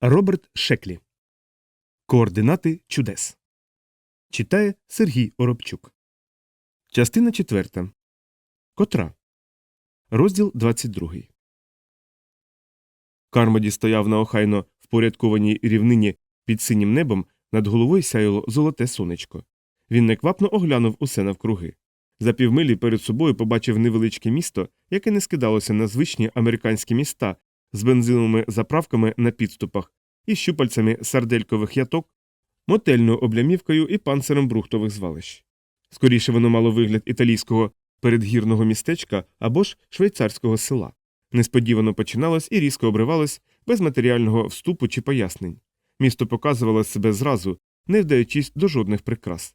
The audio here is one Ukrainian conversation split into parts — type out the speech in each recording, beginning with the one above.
Роберт Шеклі. Координати чудес. Читає Сергій Оробчук. Частина 4. Котра. Розділ 22. Кармоді стояв на охайно впорядкованій рівнині під синім небом, над головою сяяло золоте сонечко. Він неквапно оглянув усе навкруги. За півмилі перед собою побачив невеличке місто, яке не скидалося на звичні американські міста з бензиновими заправками на підступах і щупальцями сарделькових яток, мотельною облямівкою і панциром брухтових звалищ. Скоріше воно мало вигляд італійського передгірного містечка або ж швейцарського села. Несподівано починалось і різко обривалось без матеріального вступу чи пояснень. Місто показувало себе зразу, не вдаючись до жодних прикрас.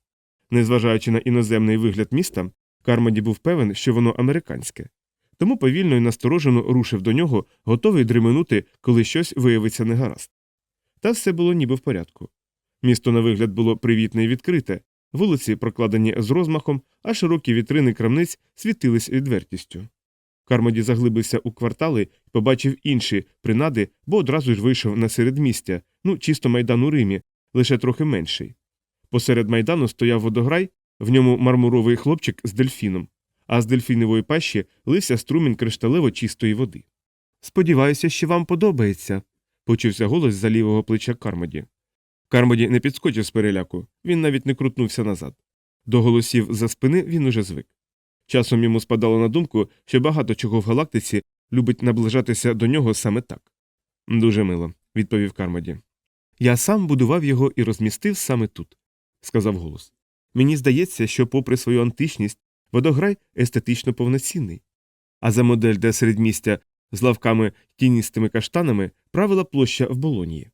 Незважаючи на іноземний вигляд міста, Кармоді був певен, що воно американське. Тому повільно і насторожено рушив до нього, готовий дременути, коли щось виявиться негаразд. Та все було ніби в порядку. Місто на вигляд було привітне і відкрите, вулиці прокладені з розмахом, а широкі вітрини крамниць світились відвертістю. Кармоді заглибився у квартали і побачив інші принади, бо одразу ж вийшов на середмістя, ну чисто майдан у Римі, лише трохи менший. Посеред майдану стояв водограй, в ньому мармуровий хлопчик з дельфіном, а з дельфінової пащі лився струмінь кришталево чистої води. Сподіваюся, що вам подобається, почувся голос за лівого плеча Кармоді. Кармоді не підскочив з переляку, він навіть не крутнувся назад. До голосів за спини він уже звик. Часом йому спадало на думку, що багато чого в галактиці любить наближатися до нього саме так. Дуже мило, відповів Кармоді. Я сам будував його і розмістив саме тут, сказав голос. Мені здається, що, попри свою античність, водограй естетично повноцінний. А за модель для середмістя з лавками тіністими каштанами правила площа в Болонії.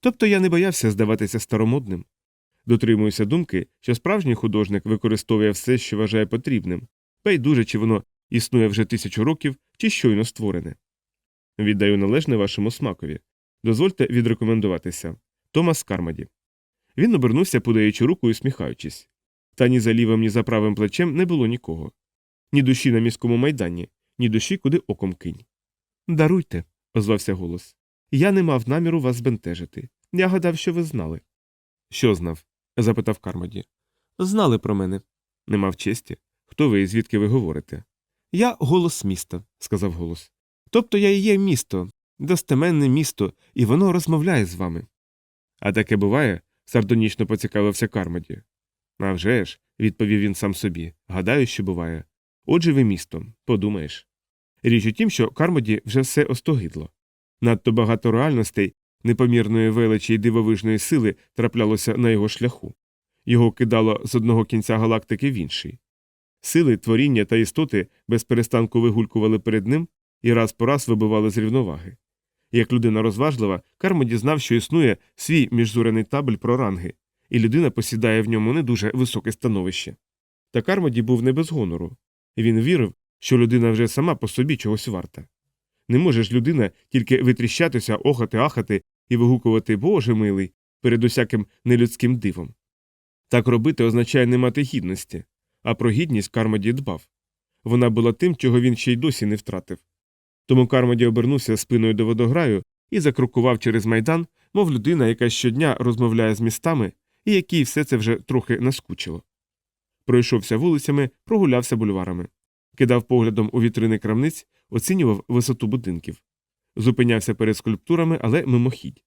Тобто я не боявся здаватися старомодним. Дотримуюся думки, що справжній художник використовує все, що вважає потрібним, байдуже, чи воно існує вже тисячу років, чи щойно створене. Віддаю належне вашому смакові. Дозвольте відрекомендуватися. Томас Кармаді. Він обернувся, подаючи руку і усміхаючись. Та ні за лівим, ні за правим плечем не було нікого. Ні душі на міському майдані, ні душі, куди оком кинь. Даруйте, озвався голос. Я не мав наміру вас збентежити. Я гадав, що ви знали. Що знав? запитав Кармоді. Знали про мене. Не мав честі. Хто ви і звідки ви говорите? Я голос міста, сказав голос. Тобто я і є місто, достеменне місто, і воно розмовляє з вами. А таке буває? сардонічно поцікавився Кармоді. «А вже ж», – відповів він сам собі. Гадаю, що буває. Отже, ви місто, подумаєш. Річ у тім, що Кармоді вже все остогидло. Надто багато реальностей, непомірної величі й дивовижної сили траплялося на його шляху. Його кидало з одного кінця галактики в інший. Сили, творіння та істоти без перестанку вигулькували перед ним і раз по раз вибивали з рівноваги. Як людина розважлива, Кармо дізнав, що існує свій міжзорений табель про ранги, і людина посідає в ньому не дуже високе становище. Та Кармоді був не без гонору. Він вірив, що людина вже сама по собі чогось варта. Не може ж людина тільки витріщатися, охати, ахати і вигукувати Боже милий перед усяким нелюдським дивом. Так робити означає не мати гідності, а про гідність Кармоді дбав. Вона була тим, чого він ще й досі не втратив. Тому Кармоді обернувся спиною до водограю і закрокував через майдан, мов людина, яка щодня розмовляє з містами і якій все це вже трохи наскучило. Пройшовся вулицями, прогулявся бульварами, кидав поглядом у вітрини крамниць, оцінював висоту будинків. Зупинявся перед скульптурами, але мимохідь.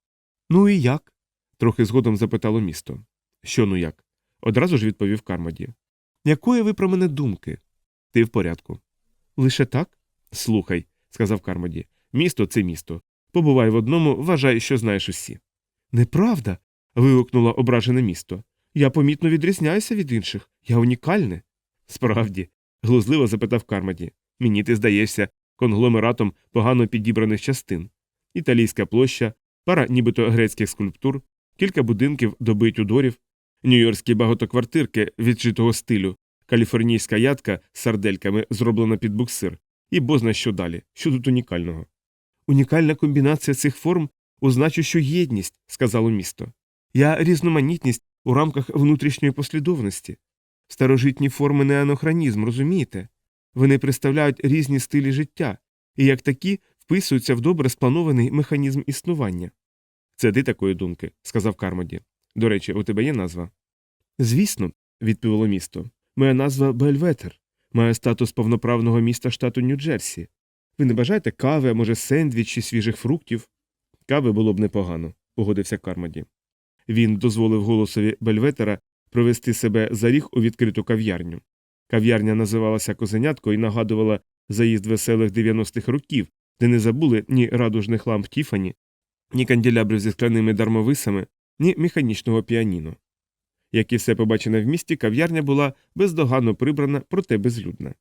Ну і як? трохи згодом запитало місто. Що ну як? Одразу ж відповів Кармоді. Якої ви про мене думки? Ти в порядку. Лише так? Слухай, сказав Кармоді. Місто це місто. Побувай в одному, вважай, що знаєш усі. Неправда. Вигукнуло ображене місто. Я помітно відрізняюся від інших. Я унікальне. Справді, глузливо запитав Кармоді. Мені ти здаєшся конгломератом погано підібраних частин. Італійська площа, пара нібито грецьких скульптур, кілька будинків доби тюдорів, нью-йоркські багатоквартирки віджитого стилю, каліфорнійська ядка з сардельками, зроблена під буксир, і бозна що далі, що тут унікального. Унікальна комбінація цих форм означущу єдність, сказало місто. Я різноманітність у рамках внутрішньої послідовності. Старожитні форми не анахронізм, розумієте? Вони представляють різні стилі життя і як такі вписуються в добре спланований механізм існування. Це ти такої думки, сказав Кармоді. До речі, у тебе є назва? Звісно, відповіло місто. Моя назва Бельветер. Має статус повноправного міста штату Нью-Джерсі. Ви не бажаєте кави, а може сендвіч чи свіжих фруктів? Кави було б непогано, погодився Кармоді. Він дозволив голосові Бельветера провести себе за ріг у відкриту кав'ярню. Кав'ярня називалася Козенятко і нагадувала заїзд веселих 90-х років, де не забули ні радужних ламп Тіфані, ні канделябрів зі скляними дармовисами, ні механічного піаніно. Як і все побачене в місті, кав'ярня була бездоганно прибрана, проте безлюдна.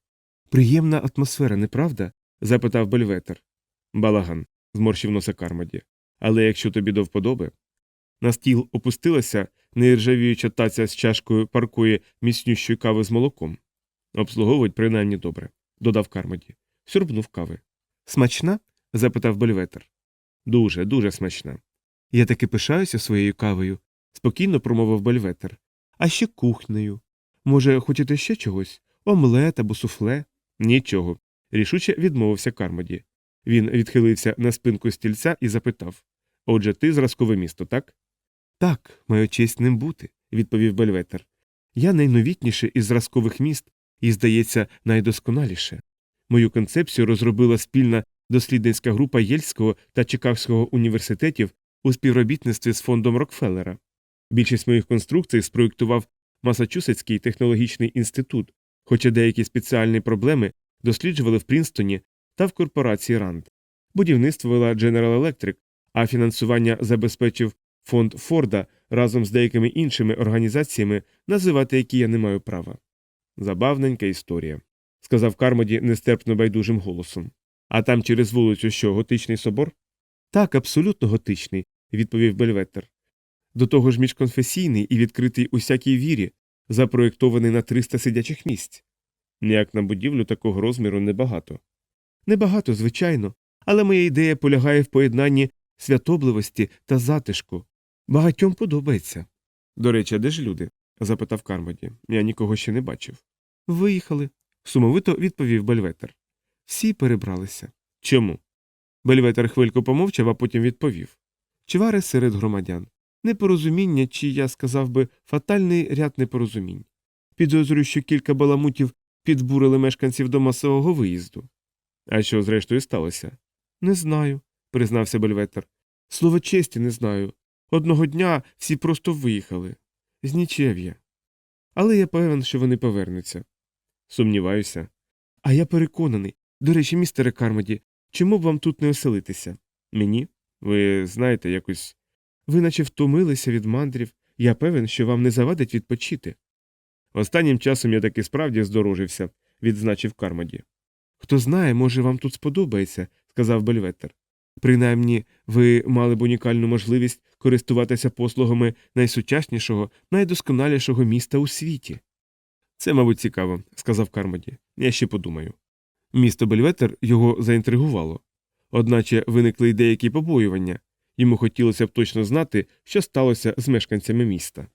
Приємна атмосфера, неправда? запитав Бельветер. Балаган, зморщив носа Кармоді. Але якщо тобі до вподоби. На стіл опустилася неіржавіюча таця з чашкою паркує міцнющої кави з молоком. Обслуговують принаймні добре, додав Кармоді. Сюрбнув кави. Смачна? запитав Бельветер. Дуже, дуже смачна. Я таки пишаюся своєю кавою, спокійно промовив Бельветер. А ще кухнею. Може, хочете ще чогось? Омлет або суфле? Нічого. рішуче відмовився Кармоді. Він відхилився на спинку стільця і запитав Отже, ти зразкове місто, так? Так, маю честь ним бути, відповів Бельветер. Я найновітніше із зразкових міст і, здається, найдосконаліше. Мою концепцію розробила спільна дослідницька група Єльського та Чикагського університетів у співробітництві з фондом Рокфеллера. Більшість моїх конструкцій спроєктував Масачусетський технологічний інститут, хоча деякі спеціальні проблеми досліджували в Прінстоні та в корпорації Ранд. Будівництво вела General Electric, а фінансування забезпечив фонд Форда разом з деякими іншими організаціями, називати які я не маю права. Забавненька історія, сказав Кармоді нестерпно байдужим голосом. А там через вулицю що, готичний собор? Так, абсолютно готичний, відповів Бельветер. До того ж міжконфесійний і відкритий усякій вірі, запроєктований на 300 сидячих місць. Ніяк на будівлю такого розміру небагато. Небагато, звичайно, але моя ідея полягає в поєднанні святобливості та затишку. Багатьом подобається. До речі, де ж люди? запитав Кармоді. Я нікого ще не бачив. Виїхали, сумовито відповів Бельветер. Всі перебралися. Чому? Бельветер хвильку помовчав, а потім відповів Чвари серед громадян. Непорозуміння, чи я сказав би, фатальний ряд непорозумінь. Підозрюю, що кілька баламутів підбурили мешканців до масового виїзду. А що, зрештою, сталося? Не знаю, признався Бельветер. Слово честі не знаю. Одного дня всі просто виїхали. З нічев'я. Але я певен, що вони повернуться. Сумніваюся. А я переконаний. До речі, містере Кармоді, чому б вам тут не оселитися? Мені? Ви знаєте, якось. Ви наче втомилися від мандрів. Я певен, що вам не завадить відпочити. Останнім часом я таки справді здорожився, відзначив Кармоді. Хто знає, може, вам тут сподобається, сказав Бельветер. Принаймні, ви мали б унікальну можливість користуватися послугами найсучаснішого, найдосконалішого міста у світі. Це, мабуть, цікаво, сказав Кармоді. Я ще подумаю. Місто Бельветер його заінтригувало. Одначе виникли й деякі побоювання йому хотілося б точно знати, що сталося з мешканцями міста.